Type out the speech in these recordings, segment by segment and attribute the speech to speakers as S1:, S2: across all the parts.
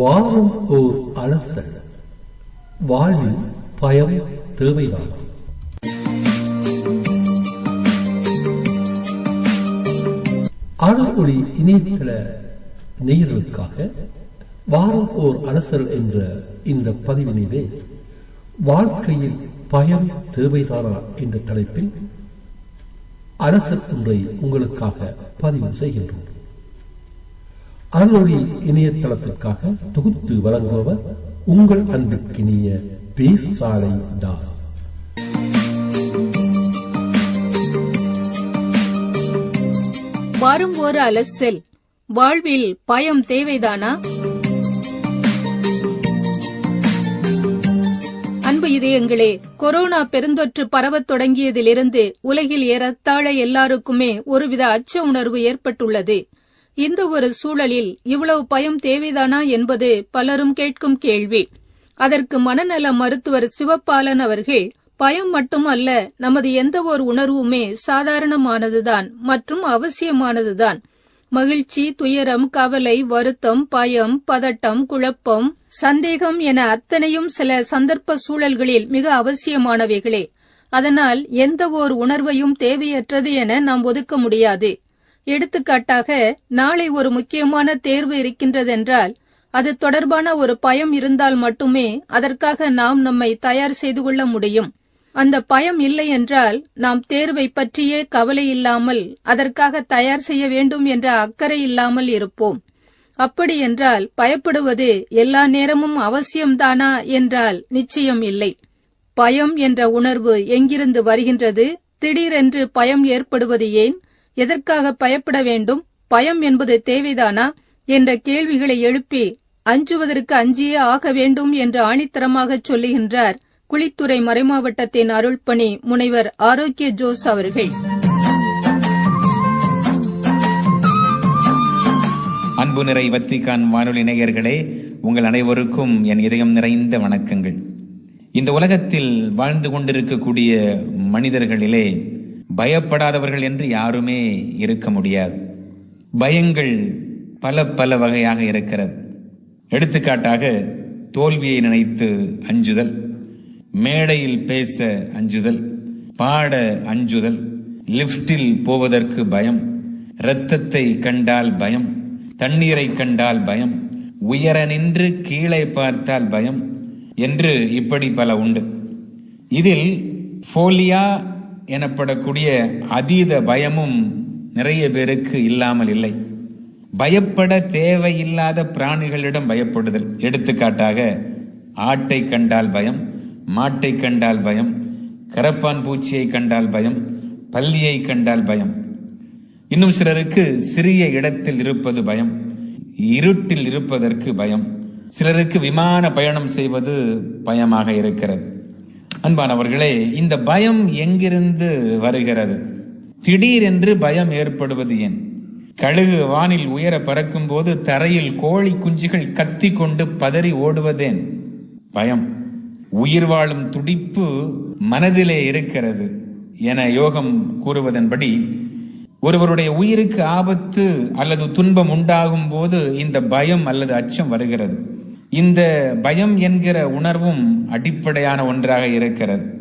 S1: வாழும் ஓர் அலசல் வாழ்வில் பயம் தேவைதான். அருளொளி இணையதள நேயர்களுக்காக வாரம் ஓர் அலசல் என்ற இந்த பதிவினிலே வாழ்க்கையில் பயம் தேவைதானா என்ற தலைப்பில் அரசர் ஒன்றை உங்களுக்காக பதிவு செய்கின்றோம். அருளொளி இணையதளத்திற்காக தொகுத்து வழங்குபவர் உங்கள் அன்பிற்கினிய பேசாலை தாஸ்.
S2: வரும் ஒரு அலசல். வாழ்வில் பயம் தேவைதானா? அன்பு இதயங்களே கொரோனா பெருந்தொற்று பரவத் தொடங்கியதிலிருந்து உலகில் ஏறத்தாழ எல்லாருக்குமே ஒருவித அச்ச உணர்வு ஏற்பட்டுள்ளது. இந்த ஒரு சூழலில் இவ்வளவு பயம் தேவைதானா என்பது பலரும் கேட்கும் கேள்வி. அதற்கு மனநல மருத்துவர் சிவபாலன் அவர்கள் பயம் மட்டுமல்ல நமது எந்த ஒரு உணர்வுமே சாதாரணமானதுதான் மற்றும் அவசியமானதுதான். மகிழ்ச்சி துயரம் கவலை வருத்தம் பயம் பதட்டம் குழப்பம் சந்தேகம் என அத்தனையும் சில சந்தர்ப்ப சூழல்களில் மிக அவசியமானவைகளே. அதனால் எந்த ஓர் உணர்வையும் தேவையற்றது என நாம் ஒதுக்க முடியாது. எடுத்துக்காட்டாக நாளை ஒரு முக்கியமான தேர்வு இருக்கின்றதென்றால் அது தொடர்பான ஒரு பயம் இருந்தால் மட்டுமே அதற்காக நாம் நம்மை தயார் செய்து கொள்ள முடியும். அந்த பயம் இல்லை என்றால் நாம் தேர்வை பற்றியே கவலை இல்லாமல் அதற்காக தயார் செய்ய வேண்டும் என்ற அக்கறை இல்லாமல் இருப்போம். அப்படி என்றால் பயப்படுவது எல்லா நேரமும் அவசியம்தானா என்றால் நிச்சயம் இல்லை. பயம் என்ற உணர்வு எங்கிருந்து வருகின்றது? திடீரென்று பயம் ஏற்படுவது ஏன்? எதற்காக பயப்பட வேண்டும்? பயம் என்பது தேவைதானா? என்ற கேள்விகளை எழுப்பி அஞ்சுவதற்கு அஞ்சியே ஆக வேண்டும் என்று ஆணித்தரமாக சொல்லுகின்றார் குளித்துறை மறைமாவட்டத்தின் அருள்பணி முனைவர் ஆரோக்கிய ஜோஸ் அவர்கள்.
S3: அன்பு நிறை வத்திகான் வானொலி நேயர்களே உங்கள் அனைவருக்கும் என் இதயம் நிறைந்த வணக்கங்கள். இந்த உலகத்தில் வாழ்ந்து கொண்டிருக்கக்கூடிய மனிதர்களிலே பயப்படாதவர்கள் என்று யாருமே இருக்க முடியாது. பயங்கள் பல பல வகையாக இருக்கிறது. எடுத்துக்காட்டாக தோல்வியை நினைத்து அஞ்சுதல் மேடையில் பேச அஞ்சுதல் பாட அஞ்சுதல் லிப்டில் போவதற்கு பயம் இரத்தத்தை கண்டால் பயம் தண்ணீரை கண்டால் பயம் உயர நின்று கீழே பார்த்தால் பயம் என்று இப்படி பல உண்டு. இதில் ஃபோலியா எனப்படக்கூடிய அதீத பயமும் நிறைய பேருக்கு இல்லாமல் இல்லை. பயப்பட தேவையில்லாத பிராணிகளிடம் பயப்படுதல். எடுத்துக்காட்டாக ஆட்டை கண்டால் பயம் மாட்டை கண்டால் பயம் கரப்பான் பூச்சியை கண்டால் பயம் பல்லியை கண்டால் பயம். இன்னும் சிலருக்கு சிறிய இடத்தில் இருப்பது பயம் இருட்டில் இருப்பதற்கு பயம். சிலருக்கு விமான பயணம் செய்வது பயமாக இருக்கிறது. அன்பானவர்களே இந்த பயம் எங்கிருந்து வருகிறது? திடீரென்று பயம் ஏற்படுவது ஏன்? கழுகு வானில் உயர பறக்கும் போது தரையில் கோழி குஞ்சுகள் கத்தி கொண்டு பதறி ஓடுவதேன்? பயம். உயிர் வாழும் துடிப்பு மனதிலே இருக்கிறது என யோகம் கூறுவதன்படி ஒருவருடைய உயிருக்கு ஆபத்து அல்லது துன்பம் உண்டாகும் போது இந்த பயம் அல்லது அச்சம் வருகிறது. இந்த பயம் என்கிற உணர்வும் அடிப்படையான ஒன்றாக இருக்கிறது.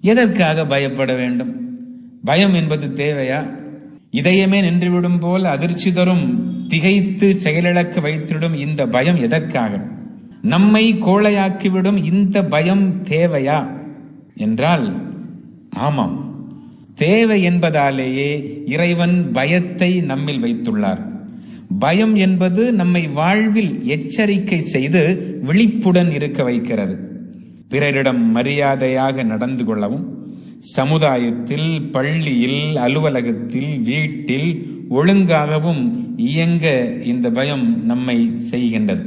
S3: எதற்காக பயப்பட வேண்டும்? பயம் என்பது தேவையா? இதயமே நின்றுவிடும் போல் அதிர்ச்சி தரும் திகைத்து செயலிழக்க வைத்திடும் இந்த பயம் எதற்காக? நம்மை கோழையாக்கிவிடும் இந்த பயம் தேவையா? என்றால் ஆமாம். தேவை என்பதாலேயே இறைவன் பயத்தை நம்மில் வைத்துள்ளார். பயம் என்பது நம்மை வாழ்வில் எச்சரிக்கை செய்து விழிப்புடன் இருக்க வைக்கிறது. பிறரிடம் மரியாதையாக நடந்து கொள்ளவும் சமுதாயத்தில் பள்ளியில் அலுவலகத்தில் வீட்டில் ஒழுங்காகவும் இயங்க இந்த பயம் நம்மை செய்கின்றது.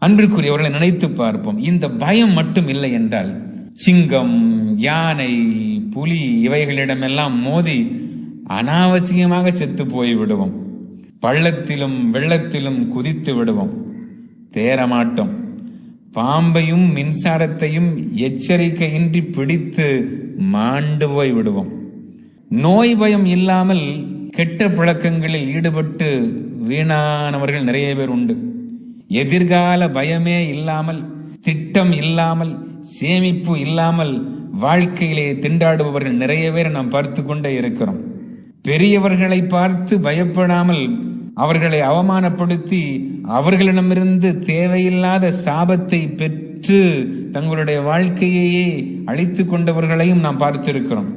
S3: அன்பிற்குரியவர்களை நினைத்து பார்ப்போம். இந்த பயம் மட்டும் இல்லை என்றால் சிங்கம் யானை புலி இவைகளிடமெல்லாம் மோதி அனாவசியமாக செத்து போய் விடுவோம் பள்ளத்திலும் வெள்ளத்திலும் குதித்து விடுவோம். தேரமாட்டோம் பாம்பையும் மின்சாரத்தையும் எச்சரிக்கையின்றி பிடித்து மாண்டு போய் விடுவோம். நோய் பயம் இல்லாமல் கெட்ட பழக்கங்களில் ஈடுபட்டு வீணானவர்கள் நிறைய பேர் உண்டு. எதிர்கால பயமே இல்லாமல் திட்டம் இல்லாமல் சேமிப்பு இல்லாமல் வாழ்க்கையிலே திண்டாடுபவர்கள் நிறைய பேர் நாம் பார்த்து கொண்டே இருக்கிறோம். பெரியவர்களை பார்த்து பயப்படாமல் அவர்களை அவமானப்படுத்தி அவர்களிடமிருந்து தேவையில்லாத சாபத்தை பெற்று தங்களுடைய வாழ்க்கையையே அழித்து கொண்டவர்களையும் நாம் பார்த்திருக்கிறோம்.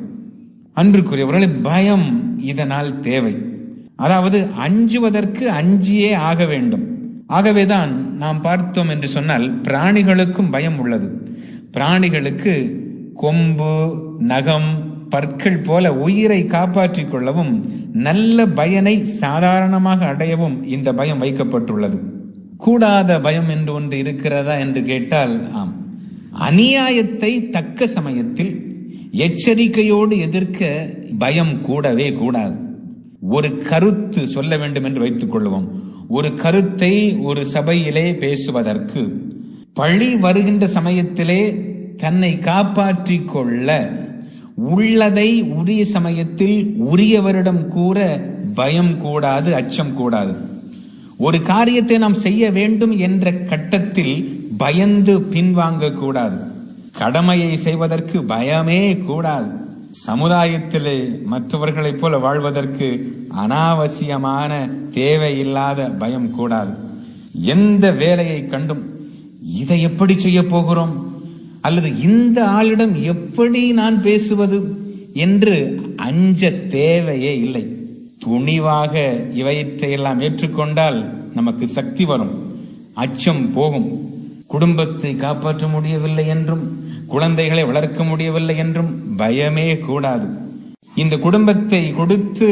S3: அன்றுக்குரியவர்களை பயம் இதனால் தேவை. அதாவது அஞ்சுவதற்கு அஞ்சியே ஆக வேண்டும். ஆகவேதான் நாம் பார்த்தோம் என்று சொன்னால் பிராணிகளுக்கும் பயம் உள்ளது. பிராணிகளுக்கு கொம்பு நகம் பற்கள் போல உயிரை காப்பாற்றிக் கொள்ளவும் நல்ல பயனை சாதாரணமாக அடையவும் இந்த பயம் வைக்கப்பட்டுள்ளது. கூடாத பயம் என்று ஒன்று இருக்கிறதா என்று கேட்டால் ஆம். அநியாயத்தை தக்க சமயத்தில் எச்சரிக்கையோடு எதிர்க்க பயம் கூடவே கூடாது. ஒரு கருத்து சொல்ல வேண்டும் என்று வைத்துக் கொள்வோம். ஒரு கருத்தை ஒரு சபையிலே பேசுவதற்கு பழி வருகின்ற சமயத்திலே தன்னை காப்பாற்றிக் கொள்ள உள்ளதை உரிய சமயத்தில் உரியவரிடம் கூற பயம் கூடாது அச்சம் கூடாது. ஒரு காரியத்தை நாம் செய்ய வேண்டும் என்ற கட்டத்தில் பயந்து பின்வாங்க கூடாது. கடமையை செய்வதற்கு பயமே கூடாது. சமுதாயத்திலே மற்றவர்களைப் போல வாழ்வதற்கு அனாவசியமான தேவையில்லாத பயம் கூடாது. எந்த வேலையை கண்டும் இதை எப்படி செய்ய போகிறோம்? அல்லது இந்த ஆளிடம் எப்படி நான் பேசுவது என்று அஞ்ச தேவையே இல்லை. துணிவாக இவற்றையெல்லாம் ஏற்றுக்கொண்டால் நமக்கு சக்தி வரும் அச்சம் போகும். குடும்பத்தை காப்பாற்ற முடியவில்லை என்றும் குழந்தைகளை வளர்க்க முடியவில்லை என்றும் பயமே கூடாது. இந்த குடும்பத்தை கொடுத்து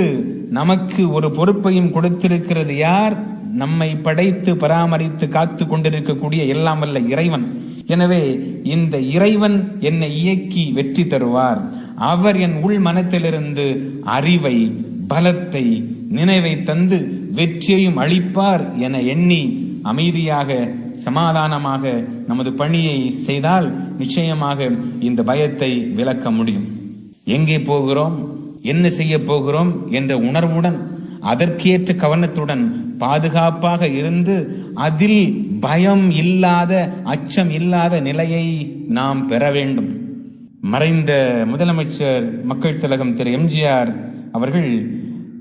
S3: நமக்கு ஒரு பொறுப்பையும் கொடுத்திருக்கிறது யார்? நம்மை படைத்து பராமரித்து காத்து கொண்டிருக்கக்கூடிய எல்லாம் வல்ல இறைவன். எனவே இந்த இறைவன் என்னை இயக்கி வெற்றி தருவார். அவர் என் உள் மனத்திலிருந்து அறிவை பலத்தை நினைவை தந்து வெற்றியையும் அளிப்பார் என எண்ணி அமைதியாக சமாதானமாக நமது பணியை செய்தால் நிச்சயமாக இந்த பயத்தை விலக்க முடியும். எங்கே போகிறோம்? என்ன செய்ய போகிறோம்? என்ற உணர்வுடன் அதற்கேற்ற கவனத்துடன் பாதுகாப்பாக இருந்து அதில் பயம் இல்லாத அச்சம் இல்லாத நிலையை நாம் பெற வேண்டும். மறைந்த முதலமைச்சர் மக்கள் திலகம் திரு எம்ஜிஆர் அவர்கள்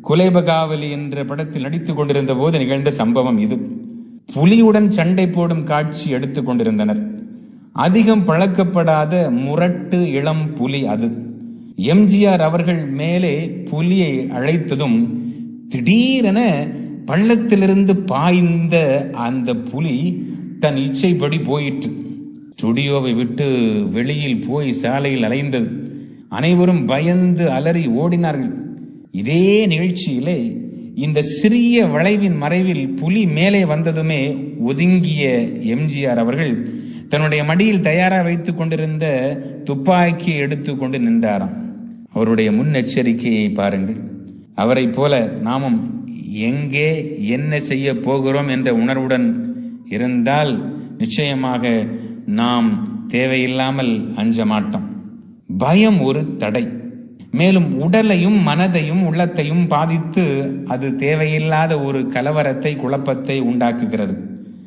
S3: குலைபகாவலி என்ற படத்தில் நடித்துக் கொண்டிருந்த போது நிகழ்ந்த சம்பவம் இது. புலியுடன் சண்டை போடும் காட்சி எடுத்துக் கொண்டிருந்தனர். அதிகம் பழக்கப்படாத முரட்டு இளம் புலி அது. எம்ஜிஆர் அவர்கள் மேலே புலியை அழைத்ததும் திடீரென பள்ளத்திலிருந்து பாய்ந்த அந்த புலி தன் இச்சைப்படி போயிற்று. ஸ்டுடியோவை விட்டு வெளியில் போய் சாலையில் அலைந்தது. அனைவரும் பயந்து அலறி ஓடினார்கள். இதே நிகழ்ச்சியிலே இந்த சிறிய வளைவின் மறைவில் புலி மேலே வந்ததுமே ஒதுங்கிய எம்ஜிஆர் அவர்கள் தன்னுடைய மடியில் தயாராக வைத்துக் கொண்டிருந்த துப்பாக்கியை எடுத்துக்கொண்டு நின்றாராம். அவருடைய முன்னெச்சரிக்கையை பாருங்கள். அவரைப் போல நாமும் எங்கே என்ன செய்ய போகிறோம் என்ற உணர்வுடன் இருந்தால் நிச்சயமாக நாம் தேவையில்லாமல் அஞ்ச மாட்டோம். பயம் ஒரு தடை. மேலும் உடலையும் மனதையும் உள்ளத்தையும் பாதித்து அது தேவையில்லாத ஒரு கலவரத்தை குழப்பத்தை உண்டாக்குகிறது.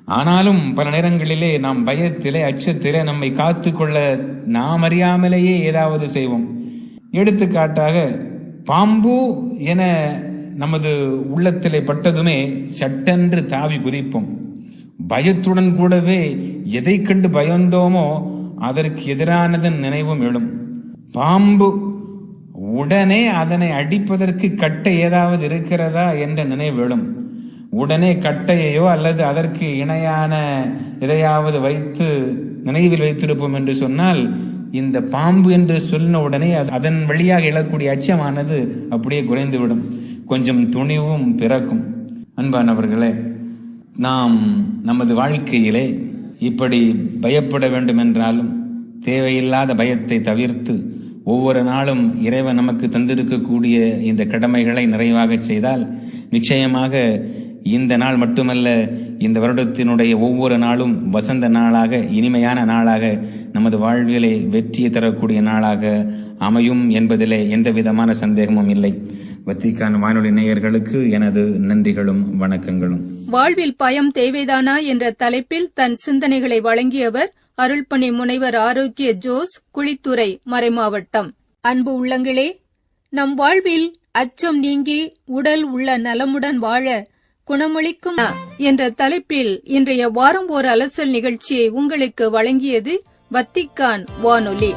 S3: ஆனாலும் பல நேரங்களிலே நாம் பயத்திலே அச்சத்திலே நம்மை காத்துக்கொள்ள நாம் அறியாமலேயே ஏதாவது செய்வோம். எடுத்துக்காட்டாக பாம்பு என நமது உள்ளத்திலே பட்டதுமே சட்டென்று தாவி குதிப்போம். பயத்துடன் கூடவே எதை கண்டு பயந்தோமோ அதற்கு எதிரானதன் நினைவும் எழும். பாம்பு உடனே அதனை அடிப்பதற்கு கட்டை ஏதாவது இருக்கிறதா என்ற நினைவு எழும். உடனே கட்டையையோ அல்லது அதற்கு இணையான எதையாவது வைத்து நினைவில் வைத்திருப்போம் என்று சொன்னால் இந்த பாம்பு என்று சொன்ன உடனே அது- அதன் வழியாக எழக்கூடிய அச்சமானது அப்படியே குறைந்துவிடும். கொஞ்சம் துணிவும் பிறக்கும். அன்பானவர்களே நாம் நமது வாழ்க்கையிலே இப்படி பயப்பட வேண்டும் என்றாலும் தேவையில்லாத பயத்தை தவிர்த்து ஒவ்வொரு நாளும் இறைவன் நமக்கு தந்திருக்கக்கூடிய இந்த கடமைகளை நிறைவாக செய்தால் நிச்சயமாக இந்த நாள் மட்டுமல்ல இந்த வருடத்தினுடைய ஒவ்வொரு நாளும் வசந்த நாளாக இனிமையான நாளாக நமது வாழ்விலே வெற்றியை தரக்கூடிய நாளாக அமையும் என்பதிலே எந்த விதமான சந்தேகமும் இல்லை. வத்திக்கான் வானொலி நேயர்களுக்கு எனது நன்றிகளும் வணக்கங்களும்.
S2: வாழ்வில் பயம் தேவைதானா என்ற தலைப்பில் தன் சிந்தனைகளை வழங்கியவர் அருள்பணி முனைவர் ஆரோக்கிய ஜோஸ் குழித்துறை மறைமாவட்டம். அன்பு உள்ளங்களே நம் வாழ்வில் அச்சம் நீங்கி உடல் உள்ள நலமுடன் வாழ குணமளிக்கும் என்ற தலைப்பில் இன்றைய வாரம் ஓர் அலசல் நிகழ்ச்சியை உங்களுக்கு வழங்கியது வத்திக்கான் வானொலி.